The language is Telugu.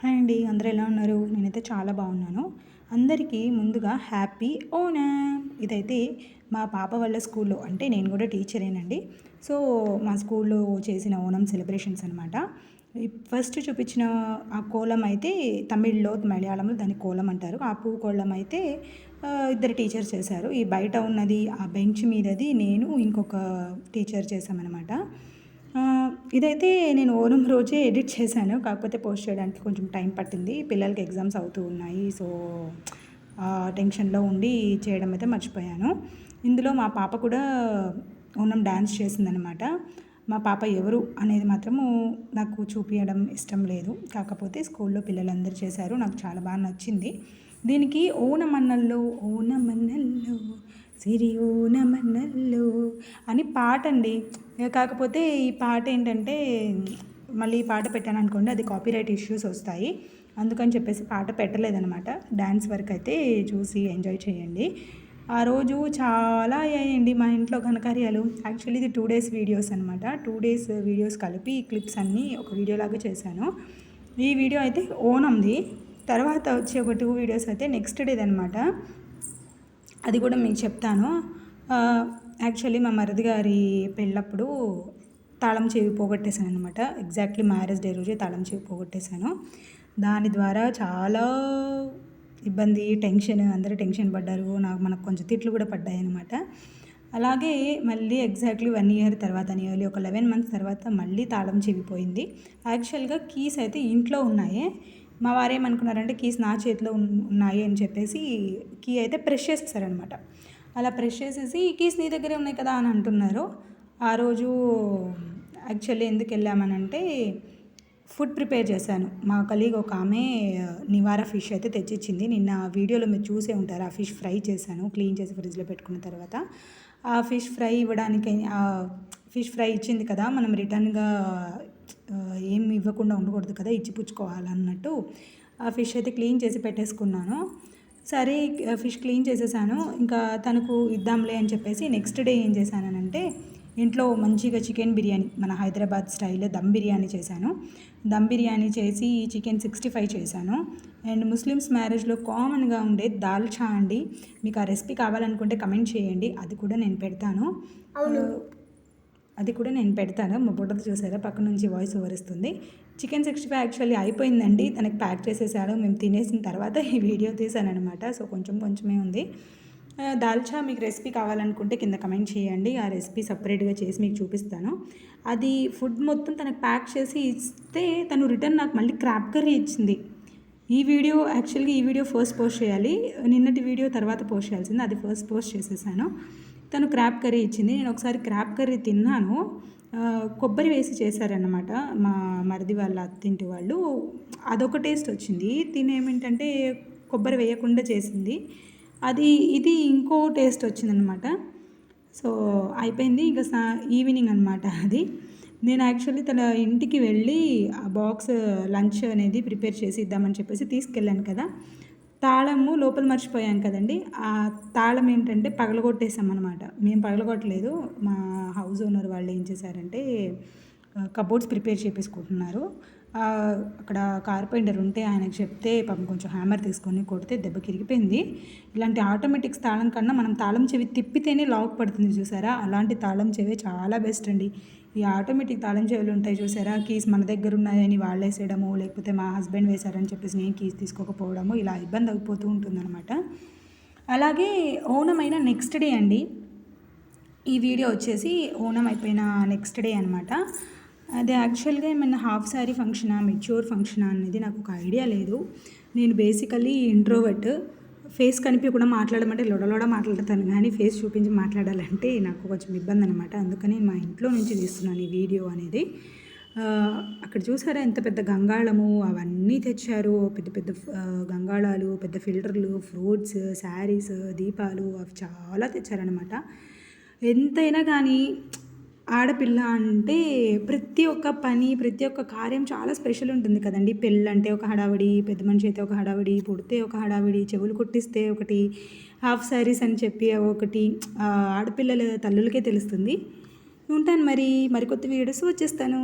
హాయ్ అండి అందరూ ఎలా ఉన్నారు? నేనైతే చాలా బాగున్నాను. అందరికీ ముందుగా హ్యాపీ ఓనం. ఇదైతే మా పాప వాళ్ళ స్కూల్లో అంటే నేను కూడా టీచరేనండి. సో మా స్కూల్లో చేసిన ఓనం సెలబ్రేషన్స్ అనమాట ఫస్ట్ చూపించిన ఆ కోలం అయితే తమిళ్ళో మలయాళంలో దాన్ని కోలం అంటారు. ఆ పూ కోలం అయితే ఇద్దరు టీచర్స్ చేశారు. ఈ బయట ఉన్నది ఆ బెంచ్ మీదది నేను ఇంకొక టీచర్ చేశామన్నమాట. ఇదైతే నేను ఓనం రోజే ఎడిట్ చేశాను. కాకపోతే పోస్ట్ చేయడానికి కొంచెం టైం పట్టింది. పిల్లలకి ఎగ్జామ్స్ అవుతూ ఉన్నాయి. సో టెన్షన్లో ఉండి చేయడం అయితే మర్చిపోయాను. ఇందులో మా పాప కూడా ఓనం డ్యాన్స్ చేసిందనమాట మా పాప ఎవరు అనేది మాత్రము నాకు చూపించడం ఇష్టం లేదు. కాకపోతే స్కూల్లో పిల్లలందరూ చేశారు. నాకు చాలా బాగా నచ్చింది. దీనికి ఓనమన్నల్లో ఓనమన్నల్లో సిరి ఓనమన్నల్లో అని పాట అండి కాకపోతే ఈ పాట ఏంటంటే మళ్ళీ ఈ పాట పెట్టాను అనుకోండి అది కాపీరైట్ ఇష్యూస్ వస్తాయి. అందుకని చెప్పేసి పాట పెట్టలేదనమాట డ్యాన్స్ వర్క్ అయితే చూసి ఎంజాయ్ చేయండి. ఆ రోజు చాలా అయ్యాయండి మా ఇంట్లో ఘనకార్యాలు. యాక్చువల్లీ ఇది టూ డేస్ వీడియోస్ అనమాట టూ డేస్ వీడియోస్ కలిపి క్లిప్స్ అన్నీ ఒక వీడియోలాగా చేశాను. ఈ వీడియో అయితే ఓనంది తర్వాత వచ్చే ఒక టూ వీడియోస్ అయితే నెక్స్ట్ డేది అనమాట అది కూడా మీకు చెప్తాను. యాక్చువల్లీ మా మరిది గారి పెళ్ళప్పుడు తాళం చెవి పోగొట్టేశాను అనమాట ఎగ్జాక్ట్లీ మ్యారేజ్ డే రోజే తాళం చెవి పోగొట్టేశాను. దాని ద్వారా చాలా ఇబ్బంది టెన్షన్ అందరూ టెన్షన్ పడ్డారు. నాకు మనకు కొంచెం తిట్లు కూడా పడ్డాయి అనమాట అలాగే మళ్ళీ ఎగ్జాక్ట్లీ వన్ ఇయర్ తర్వాత నియర్లీ ఒక లెవెన్ మంత్స్ తర్వాత మళ్ళీ తాళం చెవిపోయింది యాక్చువల్గా కీస్ అయితే ఇంట్లో ఉన్నాయి. మా వారు ఏమనుకున్నారంటే కీస్ నా చేతిలో ఉన్నాయి అని చెప్పేసి కీ అయితే ప్రెష్ చేస్తారనమాట అలా ప్రెష్ చేసేసి కీస్ నీ దగ్గరే ఉన్నాయి కదా అని అంటున్నారు. ఆ రోజు యాక్చువల్లీ ఎందుకు వెళ్ళామనంటే ఫుడ్ ప్రిపేర్ చేశాను. మా కలీగ్ ఒక ఆమె నివార ఫిష్ అయితే తెచ్చిచ్చింది. నిన్న వీడియోలో మీరు చూసే ఉంటారు. ఆ ఫిష్ ఫ్రై చేశాను క్లీన్ చేసి ఫ్రిడ్జ్లో పెట్టుకున్న తర్వాత. ఆ ఫిష్ ఫ్రై ఇవ్వడానికి ఫిష్ ఫ్రై ఇచ్చింది కదా మనం రిటర్న్గా ఏం ఇవ్వకుండా ఉండకూడదు కదా ఇచ్చి పుచ్చుకోవాలన్నట్టు ఆ ఫిష్ అయితే క్లీన్ చేసి పెట్టేసుకున్నాను. సరే ఫిష్ క్లీన్ చేసేసాను. ఇంకా తనకు ఇద్దాంలే అని చెప్పేసి నెక్స్ట్ డే ఏం చేశానంటే ఇంట్లో మంచిగా చికెన్ బిర్యానీ మన హైదరాబాద్ స్టైల్ దమ్ బిర్యానీ చేశాను. దమ్ బిర్యానీ చేసి చికెన్ సిక్స్టీ ఫైవ్ చేశాను. అండ్ ముస్లిమ్స్ మ్యారేజ్లో కామన్గా ఉండే దాల్చా అండి మీకు ఆ రెసిపీ కావాలనుకుంటే కమెంట్ చేయండి అది కూడా నేను పెడతాను. అది కూడా నేను పెడతాను. మా బుడ్డది చూసారా? పక్క నుంచి voice over chicken sixty five actually అయిపోయిందండి. తనకి ప్యాక్ చేసేసాడు. మేము తినేసిన తర్వాత ఈ వీడియో తీసాను అనమాట సో కొంచెం కొంచెమే ఉంది. దాల్చా మీకు రెసిపీ కావాలనుకుంటే కింద కమెంట్ చేయండి. ఆ రెసిపీ సపరేట్గా చేసి మీకు చూపిస్తాను. అది ఫుడ్ మొత్తం తనకు ప్యాక్ చేసి ఇస్తే తను రిటర్న్ నాకు మళ్ళీ క్రాప్ కర్రీ ఇచ్చింది. ఈ వీడియో యాక్చువల్గా ఈ వీడియో ఫస్ట్ పోస్ట్ చేయాలి. నిన్నటి వీడియో తర్వాత పోస్ట్ చేయాల్సింది. అది ఫస్ట్ పోస్ట్ చేసేసాను. తను క్రాప్ కర్రీ ఇచ్చింది. నేను ఒకసారి క్రాప్ కర్రీ తిన్నాను. కొబ్బరి వేసి చేశారన్నమాట మా మరిది వాళ్ళ అత్తింటి వాళ్ళు. అదొక టేస్ట్ వచ్చింది. తినేమేంటంటే కొబ్బరి వేయకుండా చేసింది. అది ఇది ఇంకో టేస్ట్ వచ్చిందనమాట సో అయిపోయింది. ఇంకా సా ఈవినింగ్ అనమాట అది. నేను యాక్చువల్లీ తన ఇంటికి వెళ్ళి ఆ బాక్స్ లంచ్ అనేది ప్రిపేర్ చేసి ఇద్దామని చెప్పేసి తీసుకెళ్ళాను కదా. తాళము లోపల మర్చిపోయాం కదండి. ఆ తాళం ఏంటంటే పగలగొట్టేసామన్నమాట మేము పగలగొట్టలేదు. మా హౌస్ ఓనర్ వాళ్ళు ఏం చేశారంటే కబోర్డ్స్ ప్రిపేర్ చేపించుకుంటున్నారు అక్కడ కార్పెంటర్ ఉంటే ఆయనకు చెప్తే పాపం కొంచెం హ్యామర్ తీసుకొని కొడితే దెబ్బ కిరిగిపోయింది. ఇలాంటి ఆటోమేటిక్ తాళం కన్నా మనం తాళం చెవి తిప్పితేనే లాక్ పడుతుంది చూసారా? అలాంటి తాళం చెవి చాలా బెస్ట్ అండి. ఈ ఆటోమేటిక్ తాళం చెవులు ఉంటాయి చూసారా? కీస్ మన దగ్గర ఉన్నాయని వాళ్ళు వేసేయడము లేకపోతే మా హస్బెండ్ వేశారని చెప్పేసి నేను కీస్ తీసుకోకపోవడము ఇలా ఇబ్బంది అయిపోతూ ఉంటుందన్నమాట. అలాగే ఓనమైన నెక్స్ట్ డే అండి. ఈ వీడియో వచ్చేసి ఓనం అయిపోయిన నెక్స్ట్ డే అనమాట అది యాక్చువల్గా ఏమైనా హాఫ్ శారీ ఫంక్షనా మెచ్యూర్ ఫంక్షనా అనేది నాకు ఒక ఐడియా లేదు. నేను బేసికలీ ఇంట్రోవర్ట్. ఫేస్ కనిపించకుండా మాట్లాడమంటే లొడలోడ మాట్లాడతాను. కానీ ఫేస్ చూపించి మాట్లాడాలంటే నాకు కొంచెం ఇబ్బంది అనమాట అందుకని మా ఇంట్లో నుంచి తీస్తున్నాను ఈ వీడియో అనేది. అక్కడ చూసారా ఎంత పెద్ద గంగాళము? అవన్నీ తెచ్చారు. పెద్ద పెద్ద గంగాళాలు పెద్ద ఫిల్టర్లు ఫ్రూట్స్ శారీస్ దీపాలు అవి చాలా తెచ్చారనమాట ఎంతైనా కానీ ఆడపిల్ల అంటే ప్రతి ఒక్క పని ప్రతి ఒక్క కార్యం చాలా స్పెషల్ ఉంటుంది కదండి. పెళ్ళి అంటే ఒక హడావిడి పెద్ద మనిషి అయితే ఒక హడావిడి పుడితే ఒక హడావిడి చెవులు కుట్టిస్తే ఒకటి హాఫ్ శారీస్ అని చెప్పి ఒకటి ఆడపిల్లల తల్లులకే తెలుస్తుంది. ఉంటాను మరి మరికొత్త వీడియోస్ వచ్చేస్తాను.